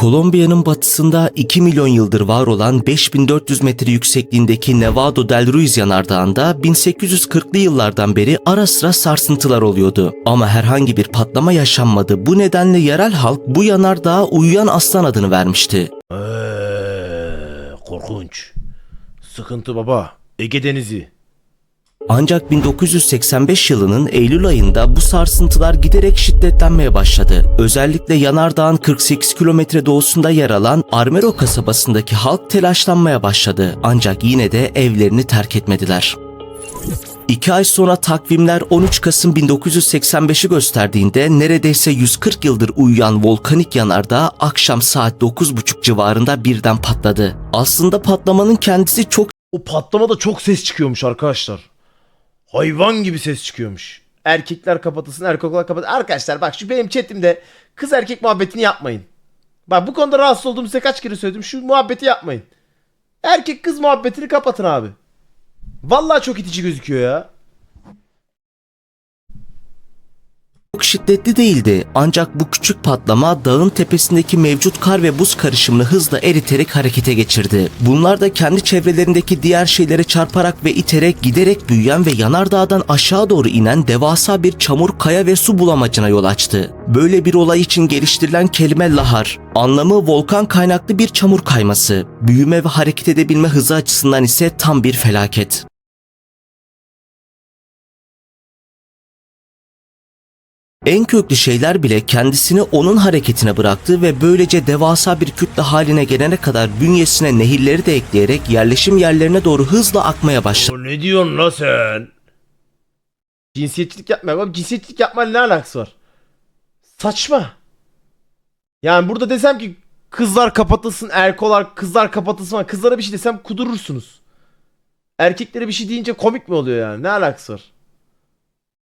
Kolombiya'nın batısında 2 milyon yıldır var olan 5400 metre yüksekliğindeki Nevado del Ruiz yanardağında 1840'lı yıllardan beri ara sıra sarsıntılar oluyordu. Ama herhangi bir patlama yaşanmadı. Bu nedenle yerel halk bu yanardağa uyuyan aslan adını vermişti. Eee, korkunç. Sıkıntı baba. Ege Denizi. Ancak 1985 yılının Eylül ayında bu sarsıntılar giderek şiddetlenmeye başladı. Özellikle yanardağın 48 kilometre doğusunda yer alan Armero kasabasındaki halk telaşlanmaya başladı. Ancak yine de evlerini terk etmediler. İki ay sonra takvimler 13 Kasım 1985'i gösterdiğinde neredeyse 140 yıldır uyuyan volkanik yanardağ akşam saat 9.30 civarında birden patladı. Aslında patlamanın kendisi çok O patlamada çok ses çıkıyormuş arkadaşlar. Hayvan gibi ses çıkıyormuş. Erkekler kapatılsın, erkekler kapatılsın. Arkadaşlar bak şu benim chatimde kız erkek muhabbetini yapmayın. Bak bu konuda rahatsız olduğumu size kaç kere söyledim. Şu muhabbeti yapmayın. Erkek kız muhabbetini kapatın abi. Vallahi çok itici gözüküyor ya. Çok şiddetli değildi ancak bu küçük patlama dağın tepesindeki mevcut kar ve buz karışımını hızla eriterek harekete geçirdi. Bunlar da kendi çevrelerindeki diğer şeylere çarparak ve iterek giderek büyüyen ve yanardağdan aşağı doğru inen devasa bir çamur, kaya ve su bulamacına yol açtı. Böyle bir olay için geliştirilen kelime lahar, anlamı volkan kaynaklı bir çamur kayması, büyüme ve hareket edebilme hızı açısından ise tam bir felaket. En köklü şeyler bile kendisini onun hareketine bıraktı ve böylece devasa bir kütle haline gelene kadar bünyesine nehirleri de ekleyerek yerleşim yerlerine doğru hızla akmaya başladı. O ne diyorsun la sen? Cinsiyetçilik yapma. Bak cinsiyetçilik yapmanın ne alakası var? Saçma. Yani burada desem ki kızlar kapatılsın, erkolar kızlar kapatılsın falan. Kızlara bir şey desem kudurursunuz. Erkeklere bir şey deyince komik mi oluyor yani? Ne alakası var?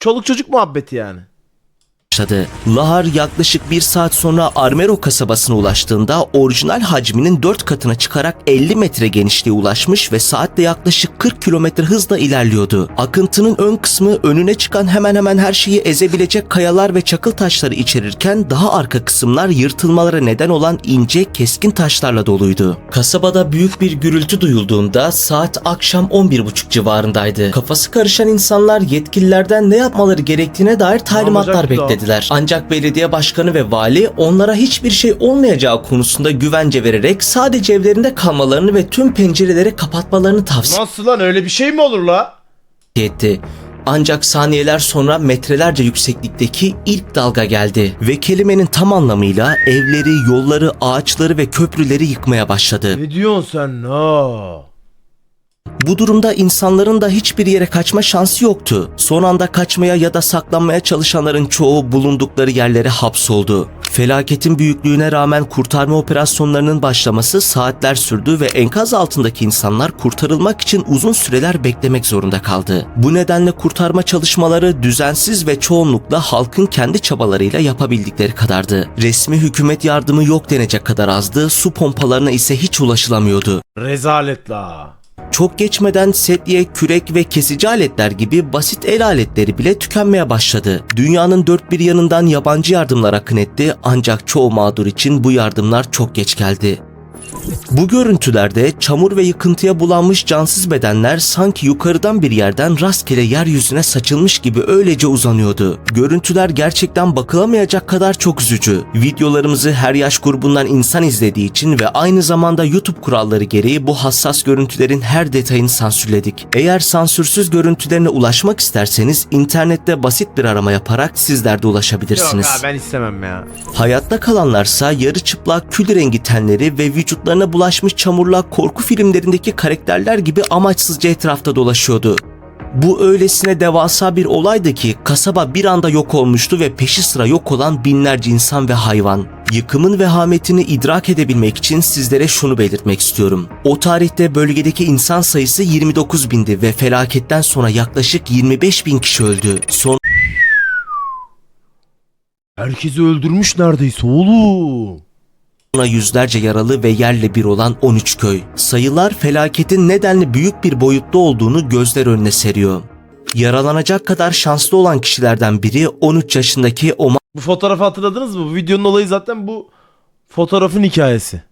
Çoluk çocuk muhabbeti yani. Başladı. Lahar yaklaşık bir saat sonra Armero kasabasına ulaştığında orijinal hacminin 4 katına çıkarak 50 metre genişliğe ulaşmış ve saatte yaklaşık 40 kilometre hızla ilerliyordu. Akıntının ön kısmı önüne çıkan hemen hemen her şeyi ezebilecek kayalar ve çakıl taşları içerirken daha arka kısımlar yırtılmalara neden olan ince keskin taşlarla doluydu. Kasabada büyük bir gürültü duyulduğunda saat akşam 11.30 civarındaydı. Kafası karışan insanlar yetkililerden ne yapmaları gerektiğine dair talimatlar yapacaktı beklediler. Ancak belediye başkanı ve vali onlara hiçbir şey olmayacağı konusunda güvence vererek sadece evlerinde kalmalarını ve tüm pencereleri kapatmalarını tavsiye Nasıl lan öyle bir şey mi olur la? etti. Ancak saniyeler sonra metrelerce yükseklikteki ilk dalga geldi ve kelimenin tam anlamıyla evleri, yolları, ağaçları ve köprüleri yıkmaya başladı. Ne diyorsun sen la? Bu durumda insanların da hiçbir yere kaçma şansı yoktu. Son anda kaçmaya ya da saklanmaya çalışanların çoğu bulundukları yerlere hapsoldu. Felaketin büyüklüğüne rağmen kurtarma operasyonlarının başlaması saatler sürdü ve enkaz altındaki insanlar kurtarılmak için uzun süreler beklemek zorunda kaldı. Bu nedenle kurtarma çalışmaları düzensiz ve çoğunlukla halkın kendi çabalarıyla yapabildikleri kadardı. Resmi hükümet yardımı yok denecek kadar azdı, su pompalarına ise hiç ulaşılamıyordu. Rezalet la. Çok geçmeden sedye, kürek ve kesici aletler gibi basit el aletleri bile tükenmeye başladı. Dünyanın dört bir yanından yabancı yardımlar akın etti ancak çoğu mağdur için bu yardımlar çok geç geldi. Bu görüntülerde çamur ve yıkıntıya bulanmış cansız bedenler sanki yukarıdan bir yerden rastgele yeryüzüne saçılmış gibi öylece uzanıyordu. Görüntüler gerçekten bakılamayacak kadar çok üzücü. Videolarımızı her yaş grubundan insan izlediği için ve aynı zamanda YouTube kuralları gereği bu hassas görüntülerin her detayını sansürledik. Eğer sansürsüz görüntülerine ulaşmak isterseniz internette basit bir arama yaparak sizler de Yok ulaşabilirsiniz. ha ben istemem ya. Hayatta kalanlarsa yarı çıplak kül rengi tenleri ve vücutlarına bulaşmış çamurla korku filmlerindeki karakterler gibi amaçsızca etrafta dolaşıyordu. Bu öylesine devasa bir olaydı ki kasaba bir anda yok olmuştu ve peşi sıra yok olan binlerce insan ve hayvan. Yıkımın vehametini idrak edebilmek için sizlere şunu belirtmek istiyorum. O tarihte bölgedeki insan sayısı 29 bindi ve felaketten sonra yaklaşık 25 bin kişi öldü. Son Herkesi öldürmüş neredeyse oğlum. Sonra yüzlerce yaralı ve yerle bir olan 13 köy. Sayılar felaketin nedenli büyük bir boyutta olduğunu gözler önüne seriyor. Yaralanacak kadar şanslı olan kişilerden biri 13 yaşındaki Omar Bu fotoğrafı hatırladınız mı? Bu videonun olayı zaten bu Fotoğrafın hikayesi.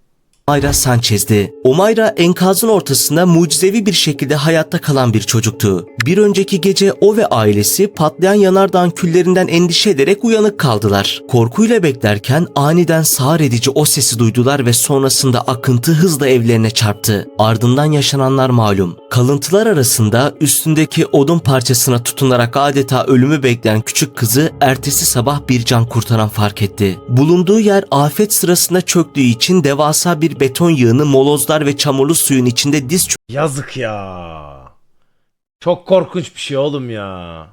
Omayra Sanchez'di. Omayra enkazın ortasında mucizevi bir şekilde hayatta kalan bir çocuktu. Bir önceki gece o ve ailesi patlayan yanardağın küllerinden endişe ederek uyanık kaldılar. Korkuyla beklerken aniden sağır edici o sesi duydular ve sonrasında akıntı hızla evlerine çarptı. Ardından yaşananlar malum. Kalıntılar arasında üstündeki odun parçasına tutunarak adeta ölümü bekleyen küçük kızı ertesi sabah bir can kurtaran fark etti. Bulunduğu yer afet sırasında çöktüğü için devasa bir beton yığını molozlar ve çamurlu suyun içinde diz Yazık ya. Çok korkunç bir şey oğlum ya.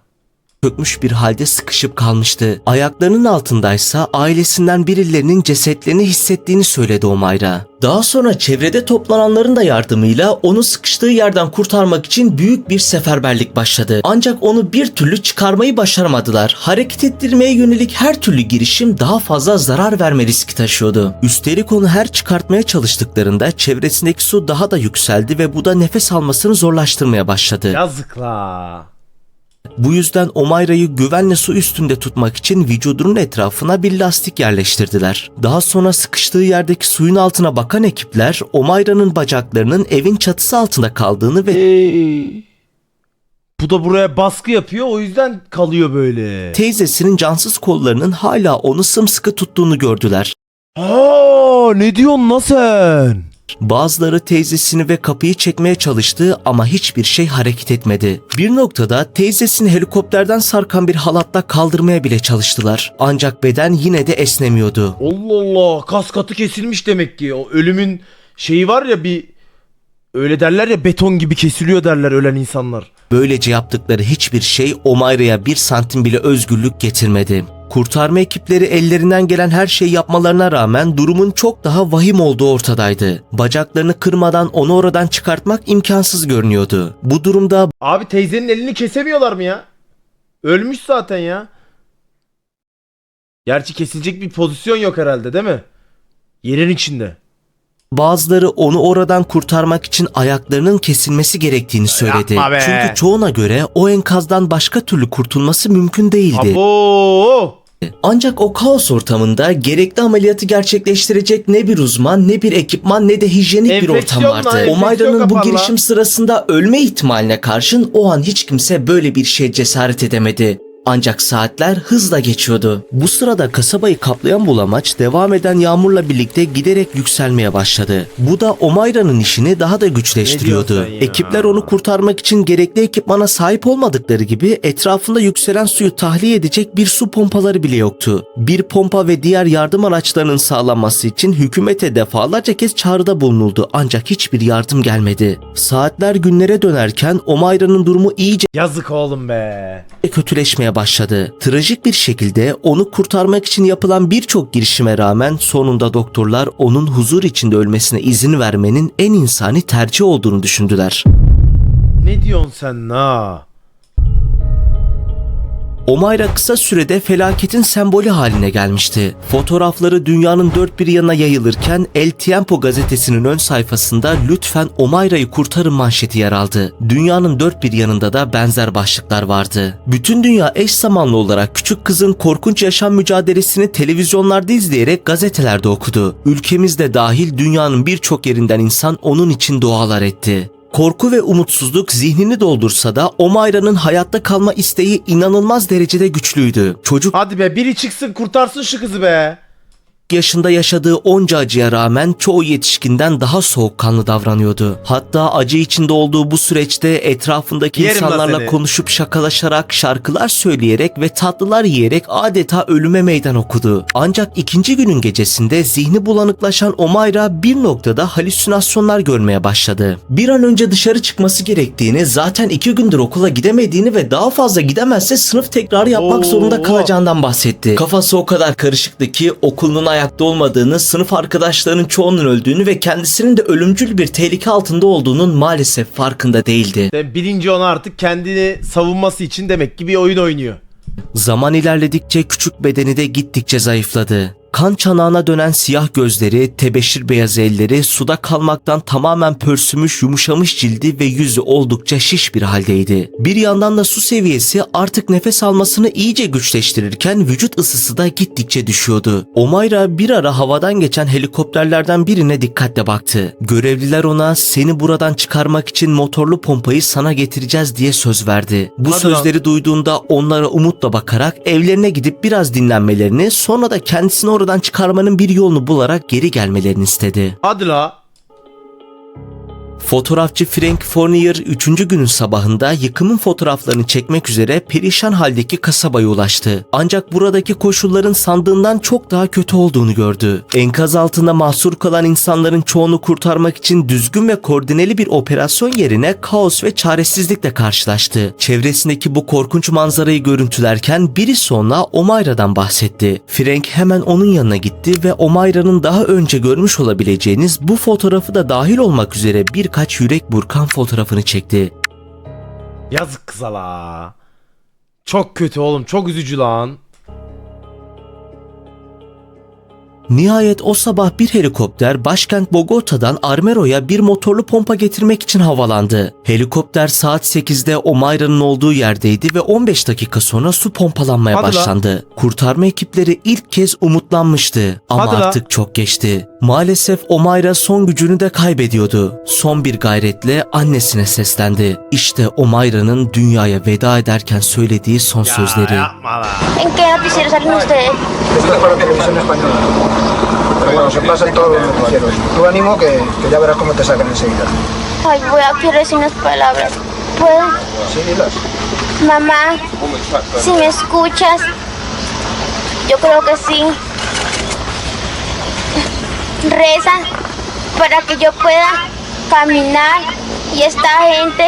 Çökmüş bir halde sıkışıp kalmıştı. Ayaklarının altındaysa ailesinden birilerinin cesetlerini hissettiğini söyledi Omayra. Daha sonra çevrede toplananların da yardımıyla onu sıkıştığı yerden kurtarmak için büyük bir seferberlik başladı. Ancak onu bir türlü çıkarmayı başaramadılar. Hareket ettirmeye yönelik her türlü girişim daha fazla zarar verme riski taşıyordu. Üstelik onu her çıkartmaya çalıştıklarında çevresindeki su daha da yükseldi ve bu da nefes almasını zorlaştırmaya başladı. Yazık la. Bu yüzden Omayra'yı güvenle su üstünde tutmak için vücudunun etrafına bir lastik yerleştirdiler. Daha sonra sıkıştığı yerdeki suyun altına bakan ekipler Omayra'nın bacaklarının evin çatısı altında kaldığını ve Ee, bu da buraya baskı yapıyor o yüzden kalıyor böyle. teyzesinin cansız kollarının hala onu sımsıkı tuttuğunu gördüler. Aa, ne diyorsun lan sen? Bazıları teyzesini ve kapıyı çekmeye çalıştı ama hiçbir şey hareket etmedi. Bir noktada teyzesini helikopterden sarkan bir halatla kaldırmaya bile çalıştılar. Ancak beden yine de esnemiyordu. Allah Allah kas katı kesilmiş demek ki. O ölümün şeyi var ya bir öyle derler ya beton gibi kesiliyor derler ölen insanlar. Böylece yaptıkları hiçbir şey Omayra'ya bir santim bile özgürlük getirmedi. Kurtarma ekipleri ellerinden gelen her şeyi yapmalarına rağmen durumun çok daha vahim olduğu ortadaydı. Bacaklarını kırmadan onu oradan çıkartmak imkansız görünüyordu. Bu durumda Abi teyzenin elini kesemiyorlar mı ya? Ölmüş zaten ya. Gerçi kesilecek bir pozisyon yok herhalde değil mi? Yerin içinde. bazıları onu oradan kurtarmak için ayaklarının kesilmesi gerektiğini söyledi. Yapma be. Çünkü çoğuna göre o enkazdan başka türlü kurtulması mümkün değildi. Abo! Ancak o kaos ortamında gerekli ameliyatı gerçekleştirecek ne bir uzman ne bir ekipman ne de hijyenik bir ortam Enfeksiyon lan, vardı. enfeksiyon Omayra'nın bu lan. girişim sırasında ölme ihtimaline karşın o an hiç kimse böyle bir şey cesaret edemedi. Ancak saatler hızla geçiyordu. Bu sırada kasabayı kaplayan bulamaç devam eden yağmurla birlikte giderek yükselmeye başladı. Bu da Omayra'nın işini daha da güçleştiriyordu. Ekipler onu kurtarmak için gerekli ekipmana sahip olmadıkları gibi etrafında yükselen suyu tahliye edecek bir su pompaları bile yoktu. Bir pompa ve diğer yardım araçlarının sağlanması için hükümete defalarca kez çağrıda bulunuldu ancak hiçbir yardım gelmedi. Saatler günlere dönerken Omayra'nın durumu iyice Yazık oğlum be. kötüleşmeye başladı. Trajik bir şekilde onu kurtarmak için yapılan birçok girişime rağmen sonunda doktorlar onun huzur içinde ölmesine izin vermenin en insani tercih olduğunu düşündüler. Ne diyorsun sen la? Omayra kısa sürede felaketin sembolü haline gelmişti. Fotoğrafları dünyanın dört bir yanına yayılırken El Tiempo gazetesinin ön sayfasında lütfen Omayra'yı kurtarın manşeti yer aldı. Dünyanın dört bir yanında da benzer başlıklar vardı. Bütün dünya eş zamanlı olarak küçük kızın korkunç yaşam mücadelesini televizyonlarda izleyerek gazetelerde okudu. Ülkemizde dahil dünyanın birçok yerinden insan onun için dualar etti. Korku ve umutsuzluk zihnini doldursa da Omayra'nın hayatta kalma isteği inanılmaz derecede güçlüydü. Çocuk Hadi be biri çıksın kurtarsın şu kızı be. Yaşında yaşadığı onca acıya rağmen çoğu yetişkinden daha soğukkanlı davranıyordu. Hatta acı içinde olduğu bu süreçte etrafındaki Yerim insanlarla konuşup şakalaşarak, şarkılar söyleyerek ve tatlılar yiyerek adeta ölüme meydan okudu. Ancak ikinci günün gecesinde zihni bulanıklaşan Omayra bir noktada halüsinasyonlar görmeye başladı. Bir an önce dışarı çıkması gerektiğini, zaten iki gündür okula gidemediğini ve daha fazla gidemezse sınıf tekrarı yapmak Oo. zorunda kalacağından bahsetti. Kafası o kadar karışıktı ki okulunun ayakta olmadığını, sınıf arkadaşlarının çoğunun öldüğünü ve kendisinin de ölümcül bir tehlike altında olduğunun maalesef farkında değildi. Sen bilinci ona artık kendini savunması için demek ki bir oyun oynuyor. Zaman ilerledikçe küçük bedeni de gittikçe zayıfladı. Kan çanağına dönen siyah gözleri, tebeşir beyaz elleri, suda kalmaktan tamamen pörsümüş yumuşamış cildi ve yüzü oldukça şiş bir haldeydi. Bir yandan da su seviyesi artık nefes almasını iyice güçleştirirken vücut ısısı da gittikçe düşüyordu. Omayra bir ara havadan geçen helikopterlerden birine dikkatle baktı. Görevliler ona seni buradan çıkarmak için motorlu pompayı sana getireceğiz diye söz verdi. Bu Hadi lan. sözleri duyduğunda onlara umutla bakarak evlerine gidip biraz dinlenmelerini sonra da kendisini oradan çıkarmanın bir yolunu bularak geri gelmelerini istedi. Hadi la. Fotoğrafçı Frank Fournier 3. günün sabahında yıkımın fotoğraflarını çekmek üzere perişan haldeki kasabaya ulaştı. Ancak buradaki koşulların sandığından çok daha kötü olduğunu gördü. Enkaz altında mahsur kalan insanların çoğunu kurtarmak için düzgün ve koordineli bir operasyon yerine kaos ve çaresizlikle karşılaştı. Çevresindeki bu korkunç manzarayı görüntülerken birisi ona Omayra'dan bahsetti. Frank hemen onun yanına gitti ve Omayra'nın daha önce görmüş olabileceğiniz bu fotoğrafı da dahil olmak üzere birkaç yürek burkan fotoğrafını çekti. Yazık kıza la. Çok kötü oğlum. Çok üzücü lan. Nihayet o sabah bir helikopter başkent Bogota'dan Armero'ya bir motorlu pompa getirmek için havalandı. Helikopter saat 8'de Omayra'nın olduğu yerdeydi ve 15 dakika sonra su pompalanmaya Hadi la. başlandı. Kurtarma ekipleri ilk kez umutlanmıştı ama Hadi la. artık çok geçti. Maalesef Omayra son gücünü de kaybediyordu. Son bir gayretle annesine seslendi. İşte Omayra'nın dünyaya veda ederken söylediği son sözleri. yapma la. Pero bueno, se pasa en todos los noticieros. Tú ánimo que, que ya verás cómo te sacan enseguida. Ay, voy a quiero decir unas palabras. ¿Puedo? Sí, dilas. Mamá, si me escuchas, yo creo que sí. Reza para que yo pueda caminar y esta gente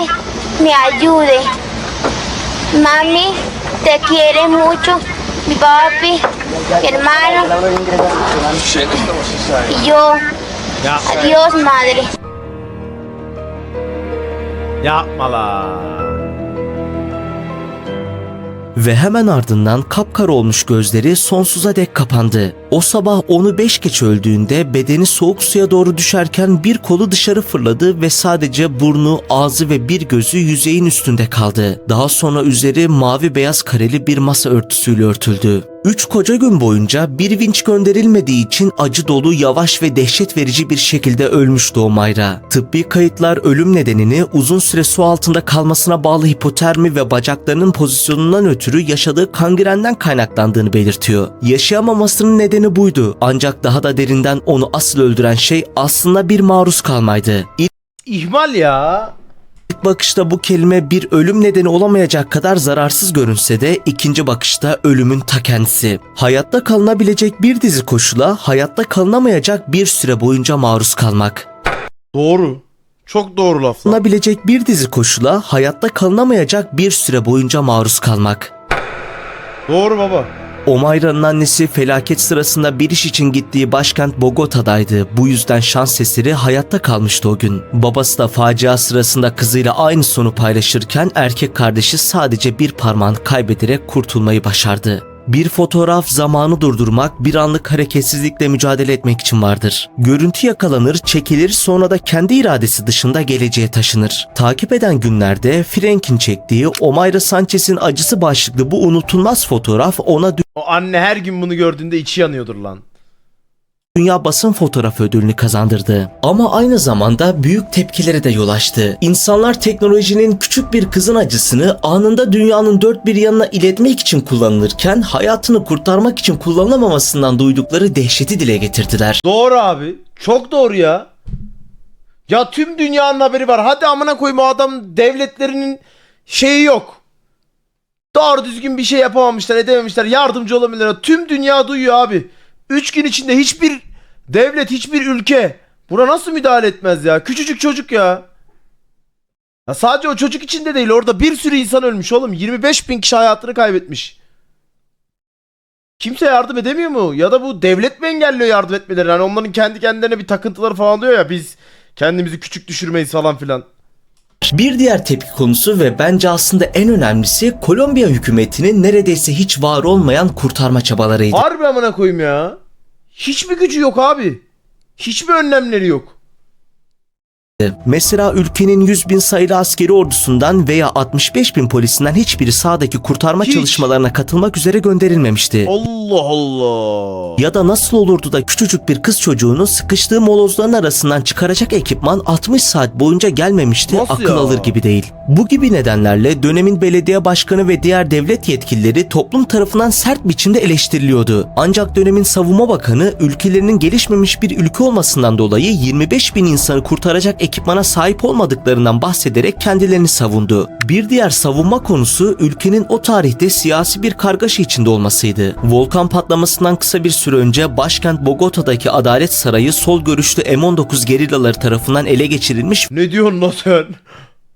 me ayude. Mami, te quiere mucho. Mi papi, mi hermano y yo. Ya, Adiós, madre. yapma la. Ve hemen ardından kapkara olmuş gözleri sonsuza dek kapandı. O sabah onu beş geç öldüğünde bedeni soğuk suya doğru düşerken bir kolu dışarı fırladı ve sadece burnu, ağzı ve bir gözü yüzeyin üstünde kaldı. Daha sonra üzeri mavi beyaz kareli bir masa örtüsüyle örtüldü. Üç koca gün boyunca bir vinç gönderilmediği için acı dolu, yavaş ve dehşet verici bir şekilde ölmüştü Omayra. Tıbbi kayıtlar ölüm nedenini uzun süre su altında kalmasına bağlı hipotermi ve bacaklarının pozisyonundan ötürü yaşadığı kangrenden kaynaklandığını belirtiyor. Yaşayamamasının nedeni buydu. Ancak daha da derinden onu asıl öldüren şey aslında bir maruz kalmaydı. İhmal ya. İlk bakışta bu kelime bir ölüm nedeni olamayacak kadar zararsız görünse de ikinci bakışta ölümün ta kendisi. Hayatta kalınabilecek bir dizi koşula hayatta kalınamayacak bir süre boyunca maruz kalmak. Doğru. Çok doğru laflar. Kalınabilecek bir dizi koşula hayatta kalınamayacak bir süre boyunca maruz kalmak. Doğru baba. Omayra'nın annesi felaket sırasında bir iş için gittiği başkent Bogota'daydı. Bu yüzden şans eseri hayatta kalmıştı o gün. Babası da facia sırasında kızıyla aynı sonu paylaşırken erkek kardeşi sadece bir parmağını kaybederek kurtulmayı başardı. Bir fotoğraf zamanı durdurmak, bir anlık hareketsizlikle mücadele etmek için vardır. Görüntü yakalanır, çekilir, sonra da kendi iradesi dışında geleceğe taşınır. Takip eden günlerde Frank'in çektiği Omayra Sanchez'in acısı başlıklı bu unutulmaz fotoğraf ona O anne her gün bunu gördüğünde içi yanıyordur lan. Dünya Basın Fotoğrafı ödülünü kazandırdı. Ama aynı zamanda büyük tepkilere de yol açtı. İnsanlar teknolojinin küçük bir kızın acısını anında dünyanın dört bir yanına iletmek için kullanılırken hayatını kurtarmak için kullanılamamasından duydukları dehşeti dile getirdiler. Doğru abi. Çok doğru ya. Ya tüm dünyanın haberi var. Hadi amına koyayım o adam devletlerinin şeyi yok. Doğru düzgün bir şey yapamamışlar, edememişler. Yardımcı olamıyorlar. Tüm dünya duyuyor abi. 3 gün içinde hiçbir devlet, hiçbir ülke buna nasıl müdahale etmez ya? Küçücük çocuk ya. Ya sadece o çocuk için de değil. Orada bir sürü insan ölmüş oğlum. 25 bin kişi hayatını kaybetmiş. Kimse yardım edemiyor mu? Ya da bu devlet mi engelliyor yardım etmeleri? Hani onların kendi kendilerine bir takıntıları falan diyor ya biz kendimizi küçük düşürmeyiz falan filan. Bir diğer tepki konusu ve bence aslında en önemlisi Kolombiya hükümetinin neredeyse hiç var olmayan kurtarma çabalarıydı. Harbi amına koyayım ya. Hiçbir gücü yok abi. Hiçbir önlemleri yok. Mesela ülkenin 100 bin sayılı askeri ordusundan veya 65 bin polisinden hiçbiri sahadaki kurtarma Hiç. çalışmalarına katılmak üzere gönderilmemişti. Allah Allah. Ya da nasıl olurdu da küçücük bir kız çocuğunu sıkıştığı molozların arasından çıkaracak ekipman 60 saat boyunca gelmemişti Nasıl akıl ya? alır gibi değil. Bu gibi nedenlerle dönemin belediye başkanı ve diğer devlet yetkilileri toplum tarafından sert biçimde eleştiriliyordu. Ancak dönemin savunma bakanı ülkelerinin gelişmemiş bir ülke olmasından dolayı 25 bin insanı kurtaracak ekipmana sahip olmadıklarından bahsederek kendilerini savundu. Bir diğer savunma konusu ülkenin o tarihte siyasi bir kargaşa içinde olmasıydı. Volkan patlamasından kısa bir süre önce başkent Bogota'daki Adalet Sarayı sol görüşlü M19 gerillaları tarafından ele geçirilmiş Ne diyorsun lan sen?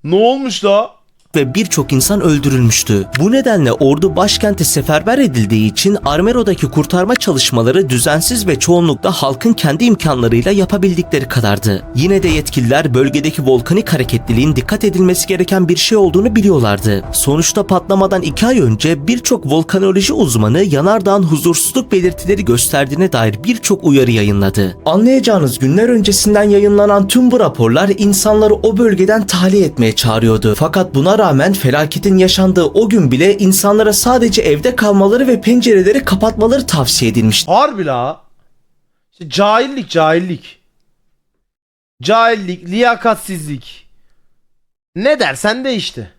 Ne olmuş la? Ve birçok insan öldürülmüştü. Bu nedenle ordu başkente seferber edildiği için Armero'daki kurtarma çalışmaları düzensiz ve çoğunlukla halkın kendi imkanlarıyla yapabildikleri kadardı. Yine de yetkililer bölgedeki volkanik hareketliliğin dikkat edilmesi gereken bir şey olduğunu biliyorlardı. Sonuçta patlamadan iki ay önce birçok volkanoloji uzmanı yanardağın huzursuzluk belirtileri gösterdiğine dair birçok uyarı yayınladı. Anlayacağınız günler öncesinden yayınlanan tüm bu raporlar insanları o bölgeden tahliye etmeye çağırıyordu. Fakat buna rağmen felaketin yaşandığı o gün bile insanlara sadece evde kalmaları ve pencereleri kapatmaları tavsiye edilmişti. Harbi la. İşte cahillik cahillik. Cahillik, liyakatsizlik. Ne dersen de işte.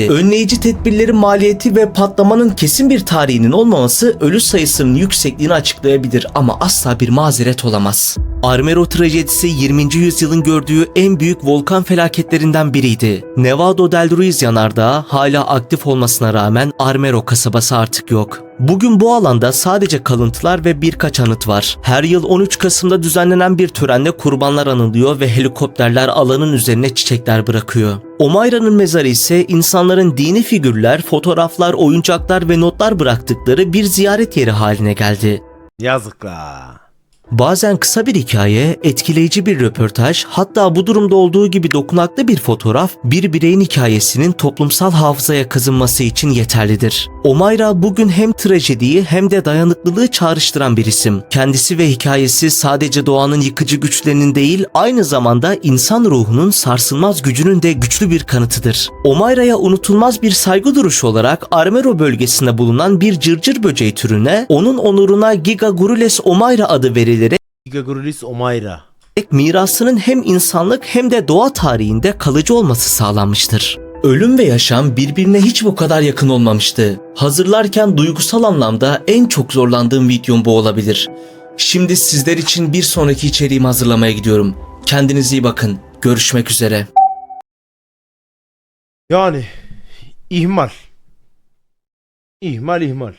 Önleyici tedbirlerin maliyeti ve patlamanın kesin bir tarihinin olmaması ölü sayısının yüksekliğini açıklayabilir ama asla bir mazeret olamaz. Armero trajedisi 20. yüzyılın gördüğü en büyük volkan felaketlerinden biriydi. Nevado del Ruiz yanardağı hala aktif olmasına rağmen Armero kasabası artık yok. Bugün bu alanda sadece kalıntılar ve birkaç anıt var. Her yıl 13 Kasım'da düzenlenen bir törenle kurbanlar anılıyor ve helikopterler alanın üzerine çiçekler bırakıyor. Omayra'nın mezarı ise insanların dini figürler, fotoğraflar, oyuncaklar ve notlar bıraktıkları bir ziyaret yeri haline geldi. Yazık la. Bazen kısa bir hikaye, etkileyici bir röportaj, hatta bu durumda olduğu gibi dokunaklı bir fotoğraf bir bireyin hikayesinin toplumsal hafızaya kazınması için yeterlidir. Omayra bugün hem trajediyi hem de dayanıklılığı çağrıştıran bir isim. Kendisi ve hikayesi sadece doğanın yıkıcı güçlerinin değil, aynı zamanda insan ruhunun sarsılmaz gücünün de güçlü bir kanıtıdır. Omayra'ya unutulmaz bir saygı duruşu olarak Armero bölgesinde bulunan bir cırcır böceği türüne onun onuruna Giga Gurules Omayra adı verilerek Gigagurulis Omayra. mirasının hem insanlık hem de doğa tarihinde kalıcı olması sağlanmıştır. Ölüm ve yaşam birbirine hiç bu kadar yakın olmamıştı. Hazırlarken duygusal anlamda en çok zorlandığım videom bu olabilir. Şimdi sizler için bir sonraki içeriğimi hazırlamaya gidiyorum. Kendinize iyi bakın. Görüşmek üzere. Yani ihmal. İhmal ihmal.